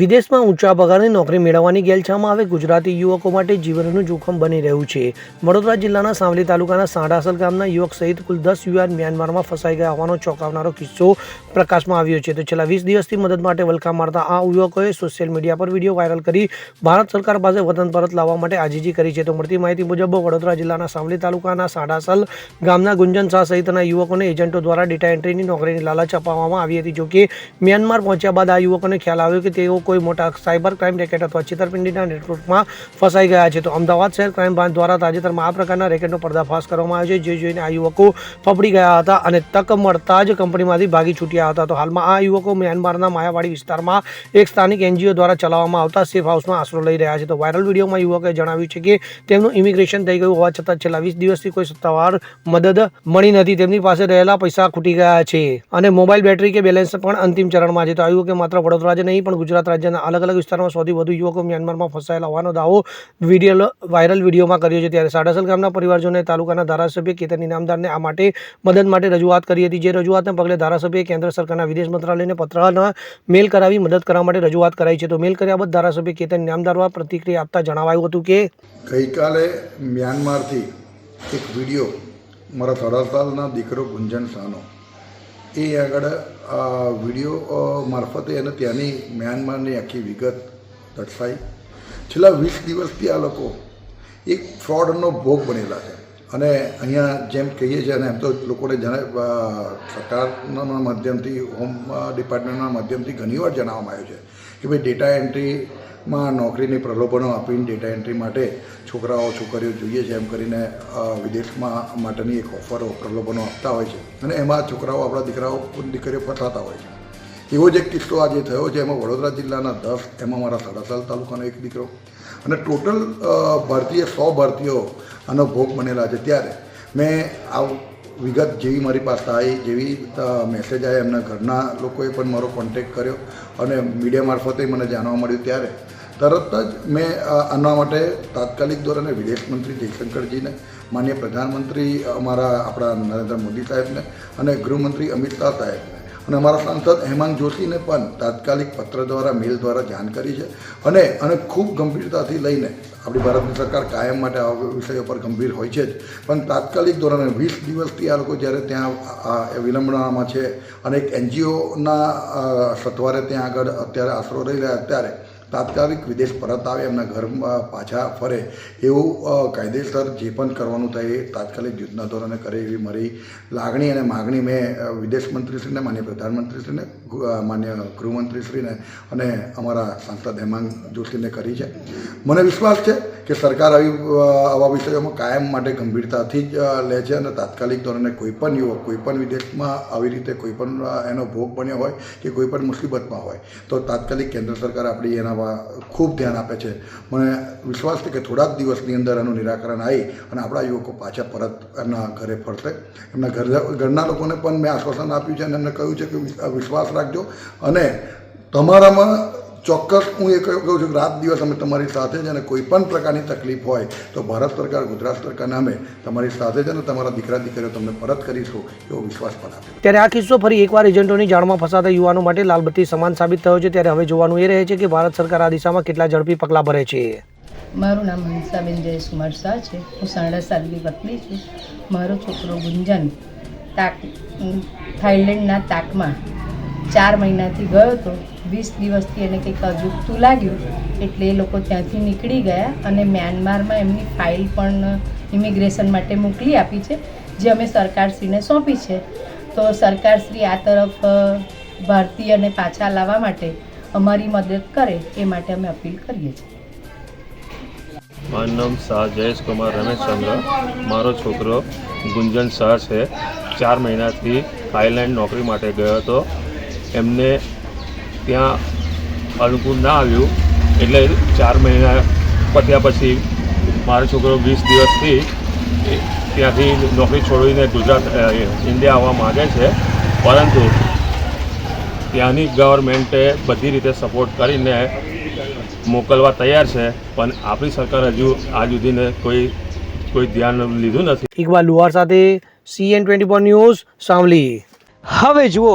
વિદેશમાં ઊંચા પગારની નોકરી મેળવવાની ગેલછામાં હવે ગુજરાતી યુવકો માટે જીવનનું જોખમ બની રહ્યું છે. વડોદરા જિલ્લાના સાવલી તાલુકાના સાંડાસલ ગામના યુવક સહિત કુલ દસ યુવાન મ્યાનમારમાં ફસાઈ ગયા હોવાનો ચોંકાવનારો કિસ્સો પ્રકાશમાં આવ્યો છે. તો છેલ્લા વીસ દિવસથી મદદ માટે વલખા મારતા આ યુવકોએ સોશિયલ મીડિયા પર વીડિયો વાયરલ કરી ભારત સરકાર પાસે વતન પરત લાવવા માટે આજીજી કરી છે. તો મળતી માહિતી મુજબ વડોદરા જિલ્લાના સાવલી તાલુકાના સાંડાસલ ગામના ગુંજન શાહ સહિતના યુવકોને એજન્ટો દ્વારા ડેટા એન્ટ્રીની નોકરીની લાલચ અપાવવામાં આવી હતી. જોકે મ્યાનમાર પહોંચ્યા બાદ આ યુવકોને ખ્યાલ આવ્યો કે તેઓ કોઈ મોટા સાયબર ક્રાઇમ રેકેટ અથવા છેતરપિંડીના નેટવર્કમાં ફસાઈ ગયા છે, તો અમદાવાદ શહેર ક્રાઇમ બ્રાન્ચ દ્વારા તાજેતરમાં આ પ્રકારના રેકેટનો પર્દાફાશ કરવામાં આવ્યો છે, જે જોઈને આ યુવકો ફફડી ગયા હતા અને તક મળતા જ કંપનીમાંથી ભાગી છૂટ્યા હતા. તો હાલમાં આ યુવકો મ્યાનમારના માયાવાડી વિસ્તારમાં એક સ્થાનિક એનજીઓ દ્વારા ચલાવવામાં આવતા સેફ હાઉસમાં આશરો લઈ રહ્યા છે. તો વાયરલ વિડીયોમાં યુવકોએ જણાવ્યું છે કે તેમનું ઇમિગ્રેશન થઈ ગયું હોવા છતાં છેલ્લા વીસ દિવસથી કોઈ સત્તાવાર મદદ મળી નથી. તેમની પાસે રહેલા પૈસા ખૂટી ગયા છે અને મોબાઈલ બેટરી કે બેલેન્સ પણ અંતિમ ચરણમાં છે. તો આ યુવકે માત્ર વડોદરા જ નહીં, પણ ગુજરાત રાજ્યના અલગ અલગ વિસ્તારમાં સૌથી વધુ યુવકો મ્યાનમારમાં ફસાયેલા હોવાનો દાવો વીડિયો વાયરલ વિડીયોમાં કર્યો છે. ત્યારે સાડાસલ ગામના પરિવારજનોએ તાલુકાના ધારાસભ્ય કેતન ઇનામદારને આ માટે મદદ માટે રજૂઆત કરી હતી. જે રજૂઆતને પગલે ધારાસભ્યએ કેન્દ્ર સરકારના વિદેશ મંત્રાલયને પત્રના મેલ કરાવી મદદ કરવા માટે રજૂઆત કરાઈ છે. તો મેલ કર્યા બાદ ધારાસભ્ય કેતન ઇનામદાર પ્રતિક્રિયા આપતા જણાવાયું હતું કે ગઈકાલે મ્યાનમારથી એક વીડિયો મારા સાડા સાલના દીકરો ગુંજન શાહનો એ આગળ વીડિયો મારફતે એને ત્યાંની મ્યાનમારની આખી વિગત દર્શાવી. છેલ્લા વીસ દિવસથી આ લોકો એક ફ્રોડનો ભોગ બનેલા છે. અને અહીંયા જેમ કહીએ છીએ અને એમ તો લોકોને જણા સરકારના માધ્યમથી, હોમ ડિપાર્ટમેન્ટના માધ્યમથી ઘણીવાર જણાવવામાં આવ્યું છે કે ભાઈ ડેટા એન્ટ્રીમાં નોકરીની પ્રલોભનો આપીને ડેટા એન્ટ્રી માટે છોકરાઓ, છોકરીઓ જોઈએ છે એમ કરીને વિદેશમાં માટેની એક ઓફરો પ્રલોભનો આપતા હોય છે. અને એમાં છોકરાઓ, આપણા દીકરાઓ, દીકરીઓ ફસાતા હોય છે. એવો જ એક કિસ્સો આજે થયો છે. એમાં વડોદરા જિલ્લાના દસ, એમાં મારા સાડાસાલ તાલુકાનો એક દીકરો. અને ટોટલ ભારતીય, સો ભારતીયો આનો ભોગ બનેલા છે. ત્યારે મેં આ વિગત જેવી મારી પાસે આવી, જેવી મેસેજ આવ્યા એમના ઘરના લોકોએ પણ મારો કોન્ટેક્ટ કર્યો. અને મીડિયા મારફતે મને જાણવા મળ્યું. ત્યારે તરત જ મેં આના માટે તાત્કાલિક ધોરણે વિદેશ મંત્રી જયશંકરજીને, માન્ય પ્રધાનમંત્રી અમારા આપણા નરેન્દ્ર મોદી સાહેબને અને ગૃહમંત્રી અમિત શાહ સાહેબને અને અમારા સાંસદ હેમાંગ જોશીને પણ તાત્કાલિક પત્ર દ્વારા, મેલ દ્વારા જાણ કરી છે અને અને ખૂબ ગંભીરતાથી લઈને આપણી ભારતની સરકાર કાયમ માટે આ વિષયો પર ગંભીર હોય છે જ. પણ તાત્કાલિક ધોરણે વીસ દિવસથી આ લોકો જ્યારે ત્યાં વિલંબનામાં છે અને એક એનજીઓના સત્વારે ત્યાં આગળ અત્યારે આશરો રહી રહ્યા અત્યારે તાત્કાલિક વિદેશ પરત આવે, એમના ઘરમાં પાછા ફરે, એવું કાયદેસર જે પણ કરવાનું થાય એ તાત્કાલિક યુદ્ધના ધોરણે કરે એવી મારી લાગણી અને માગણી મેં વિદેશ મંત્રીશ્રીને માન્ય પ્રધાનમંત્રીશ્રીને માન્ય ગૃહમંત્રીશ્રીને અને અમારા સાંસદ હેમાંગ જોશીને કરી છે. મને વિશ્વાસ છે કે સરકાર આવી આવા વિષયોમાં કાયમ માટે ગંભીરતાથી જ લે છે અને તાત્કાલિક ધોરણે કોઈ પણ યુવક, કોઈ પણ વિદેશમાં આવી રીતે કોઈ પણ એનો ભોગ બન્યો હોય કે કોઈ પણ મુસીબતમાં હોય, તો તાત્કાલિક કેન્દ્ર સરકાર આપણી એના ખૂબ ધ્યાન આપે છે. મને વિશ્વાસ છે કે થોડાક દિવસની અંદર એનું નિરાકરણ આવી અને આપણા યુવકો પાછા પરત એમના ઘરે ફરશે. એમના ઘર ઘરના લોકોને પણ મેં આશ્વાસન આપ્યું છે અને એમને કહ્યું છે કે વિશ્વાસ રાખજો. અને તમારામાં ચોક્કસ હું એ કહું કહું છું કે રાત દિવસ અમે તમારી સાથે છે અને કોઈ પણ પ્રકારની તકલીફ હોય તો ભારત સરકાર ગુજરાત સરકાર નામે તમારી સાથે છે અને તમારા દીકરા દીકરીઓ તમને પરત કરીશું એવો વિશ્વાસ પણ આપે ત્યારે આ કિસ્સો ફરી એકવાર એજન્ટોની જાળમાં ફસાતા યુવાનો માટે લાલબત્તી સમાન સાબિત થયો છે. ત્યારે હવે જોવાનું એ રહે છે કે ભારત સરકાર આ દિશામાં કેટલા ઝડપી પગલાં ભરે છે. મારું નામ હંસાબેન જયેશકુમાર શાહ છે. હું સાડા સાતની પત્ની છું. મારો છોકરો ગુંજન તાક થાઇલેન્ડના તાકમાં ચાર મહિનાથી ગયો હતો વીસ દિવસથી એને કંઈક અજુગતું લાગ્યું એટલે એ લોકો ત્યાંથી નીકળી ગયા અને મ્યાનમારમાં એમની ફાઇલ પણ ઇમિગ્રેશન માટે મોકલી આપી છે, જે અમે સરકારશ્રીને સોંપી છે. તો સરકારશ્રી આ તરફ ભારતીયને પાછા લાવવા માટે અમારી મદદ કરે એ માટે અમે અપીલ કરીએ છીએ. મારું નામ શાહ જયેશ કુમાર રમેશચંદ્ર મારો છોકરો ગુંજન શાહ છે. ચાર મહિનાથી થાઈલેન્ડ નોકરી માટે ગયો હતો. એમને ત્યાં અનુકૂળ ના આવ્યું. એટલે ચાર મહિના પત્યા પછી મારો છોકરો વીસ દિવસથી ત્યાંથી નોકરી છોડીને ગુજરાત ઇન્ડિયા આવવા માગે છે. પરંતુ ત્યાંની ગવર્મેન્ટે બધી રીતે સપોર્ટ કરીને મોકલવા તૈયાર છે. પણ આપણી સરકાર હજુ આજ સુધીને કોઈ કોઈ ધ્યાન લીધું નથી. ઇકબાલ લુહાર સાથે સીએન ટ્વેન્ટી ન્યૂઝ સાંભળી હવે જુઓ